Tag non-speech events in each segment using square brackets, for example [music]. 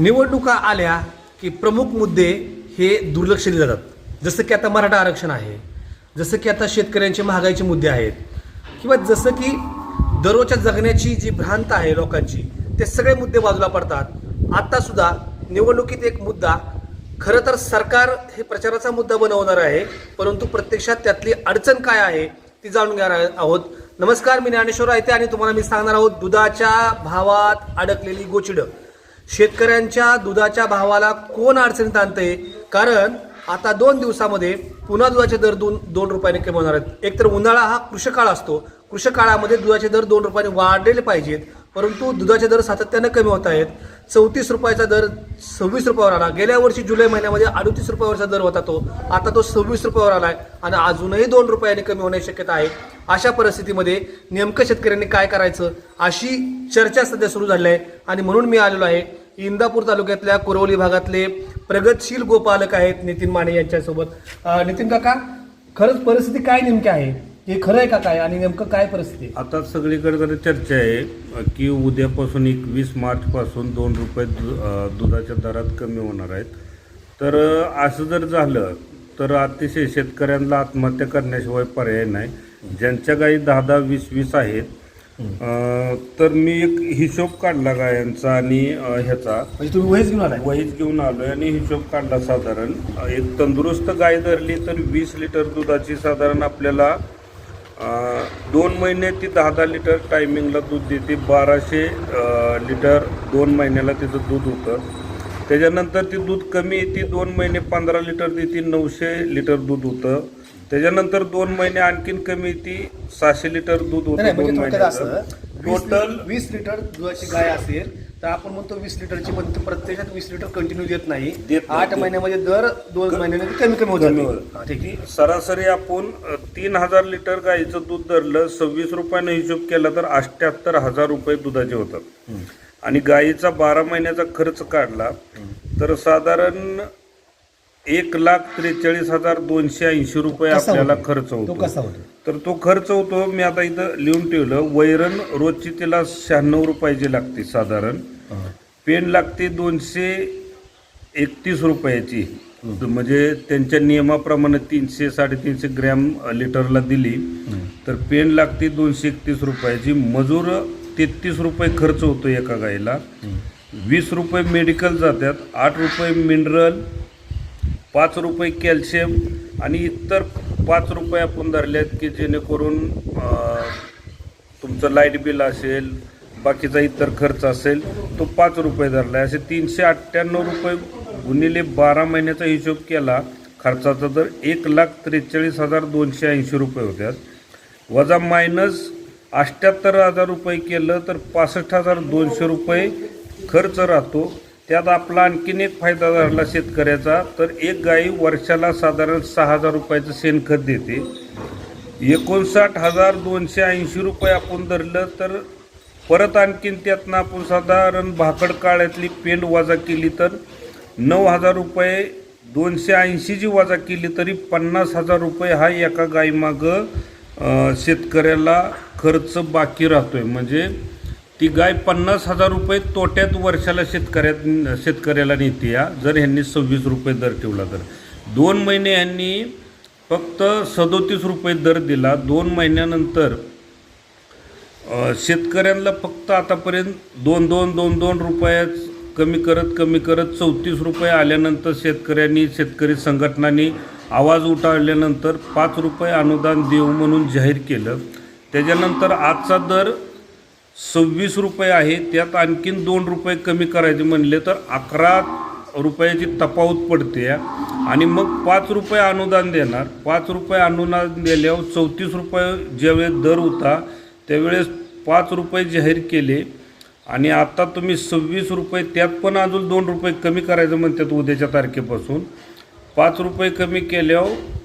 निवडणुका आल्या की प्रमुख मुद्दे हे दुर्लक्ष दिले जातात जसं की आता मराठा आरक्षण आहे जसं की आता शेतकऱ्यांचे महागाईचे मुद्दे आहेत किंवा जसं की दररोजच्या जगण्याची जी भ्रांत आहे लोकांची ते सगळे मुद्दे बाजूला पडतात. आत्तासुद्धा निवडणुकीत एक मुद्दा खरं तर सरकार हे प्रचाराचा मुद्दा बनवणार आहे परंतु प्रत्यक्षात त्यातली अडचण काय आहे ती जाणून घेणार आहोत. नमस्कार मी ज्ञानेश्वर आहे आणि तुम्हाला मी सांगणार आहोत दुधाच्या भावात अडकलेली गोचिडं. शेतकऱ्यांच्या दुधाच्या भावाला कोण अडचणीत आणते कारण आता दोन दिवसामध्ये पुन्हा दुधाचे दर दोन दोन रुपयाने कमी होणार आहेत. एकतर उन्हाळा हा कृषकाळ असतो. कृषकाळामध्ये दुधाचे दर दोन रुपयाने वाढलेले पाहिजेत. परंतु दुधाचे दर सातत्यानं कमी होत आहेत. चौतीस रुपयाचा दर सव्वीस रुपयावर आला. गेल्या वर्षी जुलै महिन्यामध्ये अडतीस रुपयावरचा दर होता तो. आता तो सव्वीस रुपयावर आला आहे आणि अजूनही दोन रुपयाने कमी होण्याची शक्यता आहे. अशा परिस्थितीमध्ये नेमकं शेतकऱ्यांनी काय करायचं? अशी चर्चा सध्या सुरू झाली आहे. आणि म्हणून मी आलेलो आहे. इंदापूर तालुक्यातल्या कुरवली भागातले प्रगतशील गोपालक आहेत नितीन माने यांच्यासोबत. नितीन काका खरंच परिस्थिती काय नेमकी आहे? हे खरं आहे का काय? आणि नेमकं काय परिस्थिती आता सगळीकडे तर चर्चा आहे की उद्यापासून एकवीस मार्चपासून दोन रुपये दुधाच्या दरात कमी होणार आहेत. तर असं जर झालं तर अतिशय शेतकऱ्यांना आत्महत्या करण्याशिवाय पर्याय नाही. ज्यांच्या गाई दहा दहा वीस वीस आहेत तर मी एक हिशोब काढला गायांचा आणि अं, ह्याचा. म्हणजे तुम्ही वहीच घेऊन आलाय? वहीच घेऊन आलोय आणि हिशोब काढला साधारण. एक तंदुरुस्त गाय धरली तर वीस लिटर दुधाची साधारण आपल्याला अं, दोन महिने ती दहा दहा लिटर टायमिंगला दूध देते. बाराशे अं, लिटर दोन महिन्याला तिचं दूध होतं. त्याच्यानंतर ती दूध कमी येते दोन महिने पंधरा लिटर देते. नऊशे लिटर दूध होतं. त्याच्यानंतर दोन महिने आणखीन कमी येते सहाशे लिटर दूध नाही, होतं म्हणजे दोन थोडक्यात असं महिन्याचं वीस टोटल वीस लिटर दुधाची गाय असेल तर आपण म्हणतो वीस लिटरची पण ती प्रत्यक्षात वीस लिटर कंटिन्यू देत नाही. देत नाही. आठ महिन्यामध्ये दर दोन महिन्याने ती कमी कमी होत जाते. हा, ठीक आहे. सरासरी आपण अ, तीन हजार लिटर गाईचं दूध धरलं सव्वीस रुपयानं हिशोब केला तर अष्ट्याहत्तर हजार रुपये दुधाचे होतात. आणि गाईचा बारा महिन्याचा खर्च काढला तर साधारण एक लाख त्रेचाळीस हजार दोनशे ऐंशी रुपये कसा आपल्याला होतो? खर्च तो होतो. कसा होतो? तर तो खर्च होतो मी आता इथं लिहून ठेवलं वैरण रोजची तिला शहाण्णव रुपयाची लागते साधारण. पेन लागते दोनशे एकतीस रुपयाची. म्हणजे त्यांच्या नियमाप्रमाणे तीनशे साडेतीनशे ग्रॅम लिटरला दिली. तर पेन लागते दोनशे एकतीस रुपयाची. मजूर तेहतीस रुपये खर्च होतो एका गाईला. वीस रुपये मेडिकल जातात आठ रुपये मिनरल पाच रुपये कॅल्शियम आणि इतर पाच रुपये आपण धरले आहेत की जेणेकरून तुमचं लाइट बिल असेल बाकीचा इतर खर्च असेल तो पाच रुपये धरला. आहे असे तीनशे अठ्ठ्याण्णव रुपये गुणिले बारा महिन्याचा हिशोब केला खर्चाचा तर एक लाख त्रेचाळीस हजार दोनशे ऐंशी रुपये होत्यात वजा मायनस अठ्ठ्याहत्तर हजार रुपये केलं तर पासष्ट हजार दोनशे रुपये खर्च राहतो. त्यात आपला आणखीन एक फायदा झाला शेतकऱ्याचा. तर एक गाई वर्षाला साधारण सहा हजार रुपयाचं शेणखत देते. एकोणसाठ हजार दोनशे ऐंशी रुपये आपण धरलं तर परत आणखीन त्यातनं आपण साधारण भाकड काळ्यातली पेंड वजा केली तर नऊ हजार रुपये दोनशे ऐंशी जी वजा केली तरी पन्नास हजार रुपये हा एका गाईमागं शेतकऱ्याला खर्च बाकी राहतो आहे म्हणजे ती गाय पन्नास हजार रुपये तोट्यात वर्षाला शेतकऱ्यात शेतकऱ्याला नेते या जर ह्यांनी सव्वीस रुपये दर ठेवला तर. दोन महिने ह्यांनी फक्त सदोतीस रुपये दर दिला. दोन महिन्यानंतर शेतकऱ्यांना फक्त आतापर्यंत दोन दोन दोन दोन रुपयात कमी करत कमी करत चौतीस रुपये आल्यानंतर शेतकऱ्यांनी शेतकरी संघटनांनी आवाज उठावल्यानंतर पाच रुपये अनुदान देऊ म्हणून जाहीर केलं. त्याच्यानंतर आजचा दर सव्वीस रुपये आहे त्यात आणखीन दोन रुपये कमी करायचे म्हणले तर अकरा रुपयाची तफावत पडते. आणि मग पाच रुपये अनुदान देणार. पाच रुपये अनुदान दिल्यावर चौतीस रुपये ज्यावेळेस दर होता त्यावेळेस पाच रुपये जाहीर केले. आणि आता तुम्ही सव्वीस रुपये त्यात पण अजून दोन रुपये कमी करायचं म्हणतात उद्याच्या तारखेपासून. पाच रुपये कमी केल्यावर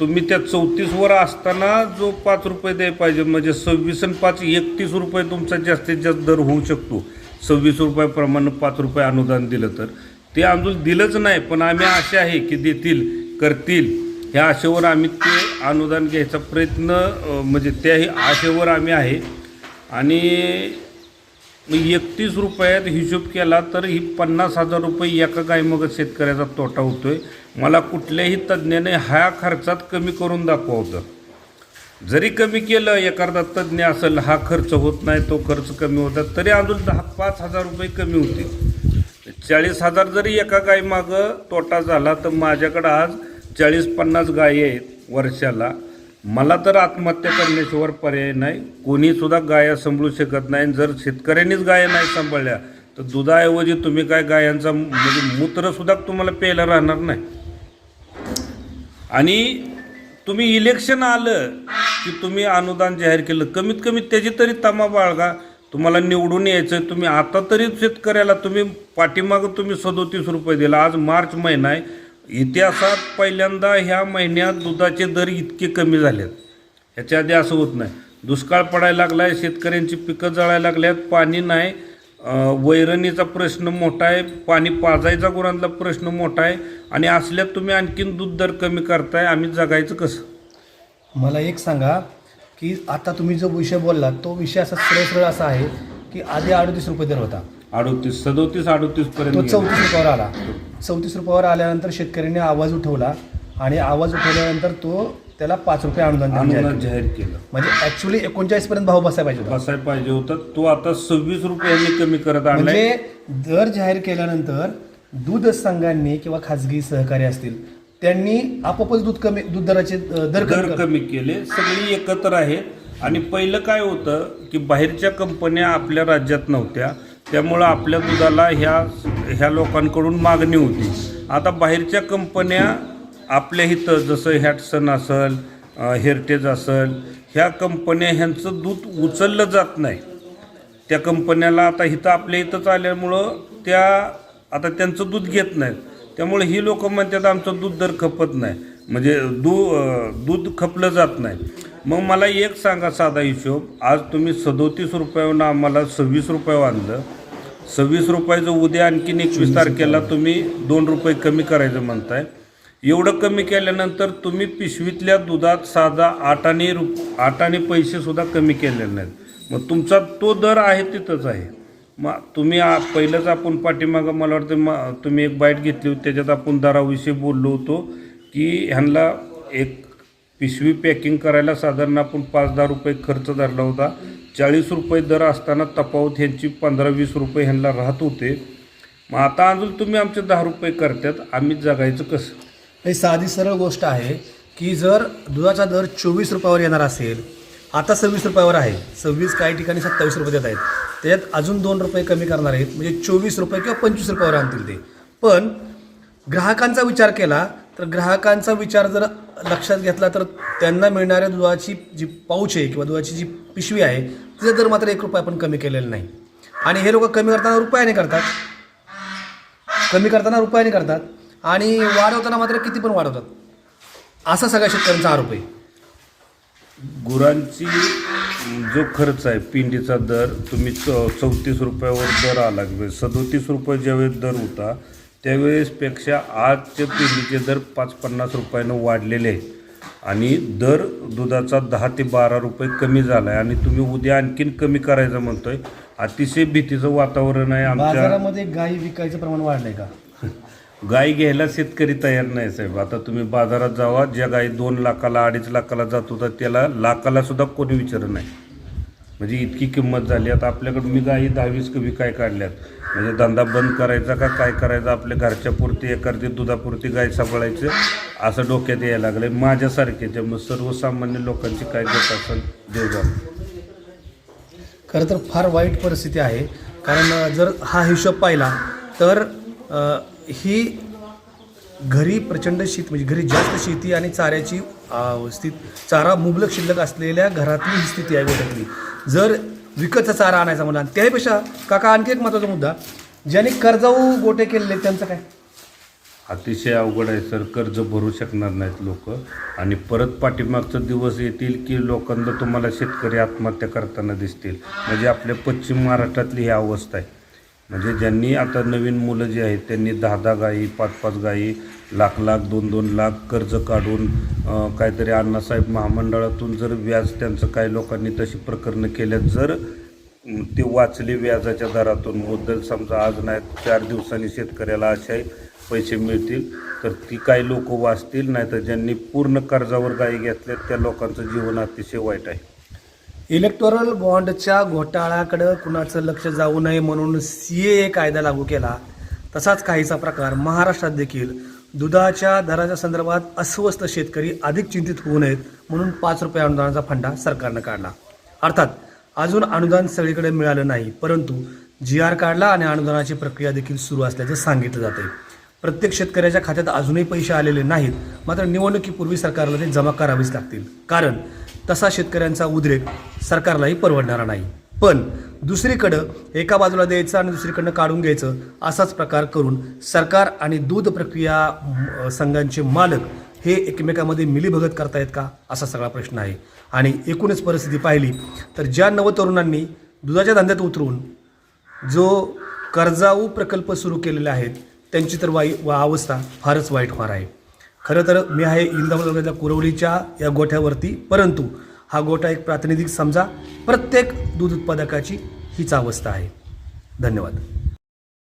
तुम्ही त्या चौतीसवर असताना जो पाच रुपये द्याय पाहिजे म्हणजे सव्वीस आणि पाच एकतीस रुपये तुमचा जास्तीत जास्त दर होऊ शकतो. सव्वीस रुपयाप्रमाणे पाच रुपये अनुदान दिलं तर. ते अनुदान दिलंच नाही पण आम्ही आशा आहे की देतील करतील. ह्या आशेवर आम्ही ते अनुदान घ्यायचा प्रयत्न म्हणजे त्याही आशेवर आम्ही आहे. आणि मग एकतीस रुपयात हिशोब केला तर ही पन्नास हजार रुपये एका गायमग शेतकऱ्याचा तोटा होतो आहे मला कुठल्याही तज्ज्ञाने ह्या खर्चात कमी करून दाखवतं होतं जरी कमी केलं एखादा तज्ज्ञ असेल हा खर्च होत नाही तो खर्च कमी होता तरी अजून दहा पाच हजार रुपये कमी होते चाळीस हजार जरी एका गायमागं तोटा झाला तर माझ्याकडं आज चाळीस पन्नास गायी आहेत वर्षाला. मला तर आत्महत्या करण्याशिवाय पर्याय नाही. कोणी सुद्धा गाया सांभाळू शकत नाही. जर शेतकऱ्यांनीच गाया नाही सांभाळल्या तर दुधाऐवजी तुम्ही काय गायांचा म्हणजे मूत्रसुद्धा तुम्हाला प्यायला राहणार नाही. आणि तुम्ही इलेक्शन आलं की तुम्ही अनुदान जाहीर केलं. कमीत कमी त्याची तरी तमा बाळगा तुम्हाला निवडून यायचं तुम्ही आता तरी शेतकऱ्याला तुम्ही पाठीमागं तुम्ही सदोतीस रुपये दिला. आज मार्च महिना आहे. इतिहासात पहिल्यांदा ह्या महिन्यात दुधाचे दर इतके कमी झालेत. ह्याच्या आधी असं होत नाही. दुष्काळ पडायला लागलाय शेतकऱ्यांची पिकं जळायला लागल्यात पाणी नाही. वैरणीचा प्रश्न मोठा आहे पाणी पाजायचा गुरांतला प्रश्न मोठा आहे आणि असल्यात तुम्ही आणखीन दूध दर कमी करताय आम्ही जगायचं कसं? मला एक सांगा की आता तुम्ही जो विषय बोललात तो विषय असा सरळ सरळ असा आहे की आधी अडतीस रुपये दर होता. अडोतीस सदोतीस अडोतीस तो पर्यंत चौतीस रुपयावर आला. चौतीस रुपयावर आल्यानंतर शेतकऱ्यांनी आवाज उठवला आणि आवाज उठवल्यानंतर तो त्याला पाच रुपये अनुदान जाहीर अनुदान केलं. जाहीर केलं. म्हणजे ऍक्च्युली एकोणचाळीस पर्यंत भाव बसायला पाहिजे होता. बसायला पाहिजे होतं. तो आता सव्वीस रुपयांनी कमी करत आणलाय. म्हणजे दर जाहीर केल्यानंतर दूध संघांनी किंवा खाजगी सहकारी असतील त्यांनी आपोआपच दूध कमी दूध दराचे अ, दर कमी दर कर- कमी केले. सगळी एकत्र आहेत आणि पहिलं काय होतं की बाहेरच्या कंपन्या आपल्या राज्यात नव्हत्या. त्यामुळं आपल्या दुधाला ह्या ह्या लोकांकडून मागणी होती. आता बाहेरच्या कंपन्या आपल्या इथं जसं हॅटसन असेल हेरिटेज असेल ह्या कंपन्या ह्यांचं दूध उचललं जात नाही. त्या कंपन्याला आता इथं आपल्या इथंच आल्यामुळं त्या आता त्यांचं दूध घेत नाहीत. त्यामुळे ही लोकं म्हणतात आमचं दूध दर खपत नाही. म्हणजे दू दूध खपलं जात नाही. मग मला एक सांगा साधा हिशोब. आज तुम्ही सदोतीस रुपयावरून आम्हाला सव्वीस रुपयावर आणलं सव्वीस रुपयाचं उद्या आणखीन एकवीस तारखेला तुम्ही दोन रुपये कमी करायचं म्हणताय. एवढं कमी केल्यानंतर तुम्ही पिशवीतल्या दुधात साधा आठाने रु आठाने पैसे सुद्धा कमी केलेले नाहीत. मग तुमचा तो दर आहे तिथंच आहे. मग तुम्ही आ- पहिलंच आपण पाठीमागं मला वाटतं मग तुम्ही एक बाईट घेतली होती. त्याच्यात आपण दराविषयी बोललो होतो की ह्यांना एक पिशवी पॅकिंग करायला साधारण आपण पाच दहा रुपये खर्च धरला होता. चाळीस रुपये दर असताना तफावत ह्यांची पंधरा वीस रुपये ह्यांना राहत होते. मग आता अजून तुम्ही आमचे दहा रुपये करतात आम्ही जगायचं कसं? हे साधी सरळ गोष्ट आहे की जर दुधाचा दर चोवीस रुपयावर येणार असेल आता सव्वीस रुपयावर आहे. सव्वीस काही ठिकाणी सत्तावीस रुपये देत आहेत. त्याच्यात अजून दोन रुपये कमी करणार आहेत म्हणजे चोवीस रुपये किंवा पंचवीस रुपयावर आणतील ते. पण ग्राहकांचा विचार केला तर ग्राहकांचा विचार जर लक्षात घेतला तर त्यांना मिळणाऱ्या दुधाची जी पाऊच आहे किंवा दुधाची जी पिशवी आहे तिचा दर मात्र एक रुपया पण कमी केलेला नाही. आणि हे लोक कमी करताना रुपयाने करतात. कमी करताना रुपयाने करतात. आणि वाढवताना मात्र किती पण वाढवतात. असा सगळ्या शेतकऱ्यांचा आरोप आहे. गुरांची जो खर्च आहे पिंडीचा दर तुम्ही चौ चौतीस रुपयावर दर आला. सदोतीस रुपये ज्यावेळेस दर होता त्यावेळेसपेक्षा आजचे पिंडीचे दर पाच पन्नास रुपयानं वाढलेले आहेत आणि दर दुधाचा दहा ते बारा रुपये कमी झाला आहे आणि तुम्ही उद्या आणखीन कमी करायचं म्हणतोय अतिशय भीतीचं वातावरण आहे आमच्या बाजारामध्ये गाई विकायचं प्रमाण वाढलंय का? [laughs] गाय घ्यायला शेतकरी तयार नाही साहेब. आता तुम्ही बाजारात जावा ज्या गाई दोन लाखाला अडीच लाखाला जात होता त्याला लाखाला सुद्धा कोणी विचारत नाही. म्हणजे इतकी किंमत झाली आता आपल्याकडं मी गाई दहावीस कमी काय काढल्यात? म्हणजे धंदा बंद करायचा का काय करायचा? आपल्या घरच्या पुरती एखादी दुधापुरती गाय सांभाळायचं? असं डोक्यात यायला लागलं माझ्यासारखे त्यामुळे सर्वसामान्य लोकांची काय गत असेल देवगा खरं तर फार वाईट परिस्थिती आहे. कारण जर हा हिशोब पाहिला तर अ, ही घरी प्रचंड शेत म्हणजे घरी जास्त शेती आणि चाऱ्याची अ, स्थित चारा मुबलक शिल्लक असलेल्या घरातली ही स्थिती आहे गोट्यातली जर विकतचा चारा आणायचा म्हणा त्याहीपेक्षा काका आणखी एक महत्त्वाचा मुद्दा. ज्यांनी कर्जाऊ गोटे केलेले आहेत, त्यांचं काय? अतिशय अवघड आहे सर. कर्ज भरू शकणार नाहीत लोक. आणि परत पाठीमागचा दिवस येतील की लोकांना तुम्हाला शेतकरी आत्महत्या करताना दिसतील. म्हणजे आपल्या पश्चिम महाराष्ट्रातली ही अवस्था आहे. म्हणजे ज्यांनी आता नवीन मुलं जी आहेत त्यांनी दहा दहा गायी पाच पाच गायी लाख लाख दोन दोन लाख कर्ज काढून काहीतरी अण्णासाहेब महामंडळातून जर व्याज त्यांचं काही लोकांनी तशी प्रकरणं केल्यात जर ते वाचले व्याजाच्या दरातून मुद्दल समजा आज नाही चार दिवसांनी शेतकऱ्याला असे पैसे मिळतील तर ती काही लोक वाचतील नाही तर ज्यांनी पूर्ण कर्जावर गायी घेतल्या त्या लोकांचं जीवन अतिशय वाईट आहे. इलेक्टोरल बॉन्डच्या घोटाळ्याकडं कुणाचं लक्ष जाऊ नये म्हणून सी ए कायदा लागू केला. तसाच काहीचा प्रकार महाराष्ट्रात देखील. दुधाच्या दराच्या संदर्भात अस्वस्थ शेतकरी अधिक चिंतित होऊ नयेत म्हणून पाच रुपये अनुदानाचा फंडा सरकारनं काढला. अर्थात अजून अनुदान सगळीकडे मिळालं नाही परंतु जी आर काढला आणि अनुदानाची प्रक्रिया देखील सुरू असल्याचं सांगितलं जाते प्रत्येक शेतकऱ्याच्या खात्यात अजूनही पैसे आलेले नाहीत मात्र निवडणुकीपूर्वी सरकारला ते जमा करावीच लागतील. कारण तसा शेतकऱ्यांचा उद्रेक सरकारलाही परवडणारा नाही. पण दुसरीकडं एका बाजूला द्यायचं आणि दुसरीकडनं काढून घ्यायचं असाच प्रकार करून सरकार आणि दूध प्रक्रिया संघांचे मालक हे एकमेकामध्ये मिलीभगत करतायत का असा सगळा प्रश्न आहे. आणि एकूणच परिस्थिती पाहिली तर ज्या नवतरुणांनी दुधाच्या धंद्यात उतरून जो कर्जाऊ प्रकल्प सुरू केलेले आहेत त्यांची तर वाई वा अवस्था फारच वाईट होणार आहे. खरं तर मी आहे इंदापूर तालुक्यातल्या कुरवलीच्या या गोठ्यावरती परंतु हा गोठा एक प्रातिनिधिक समजा. प्रत्येक दूध उत्पादकाची हीच अवस्था आहे. धन्यवाद.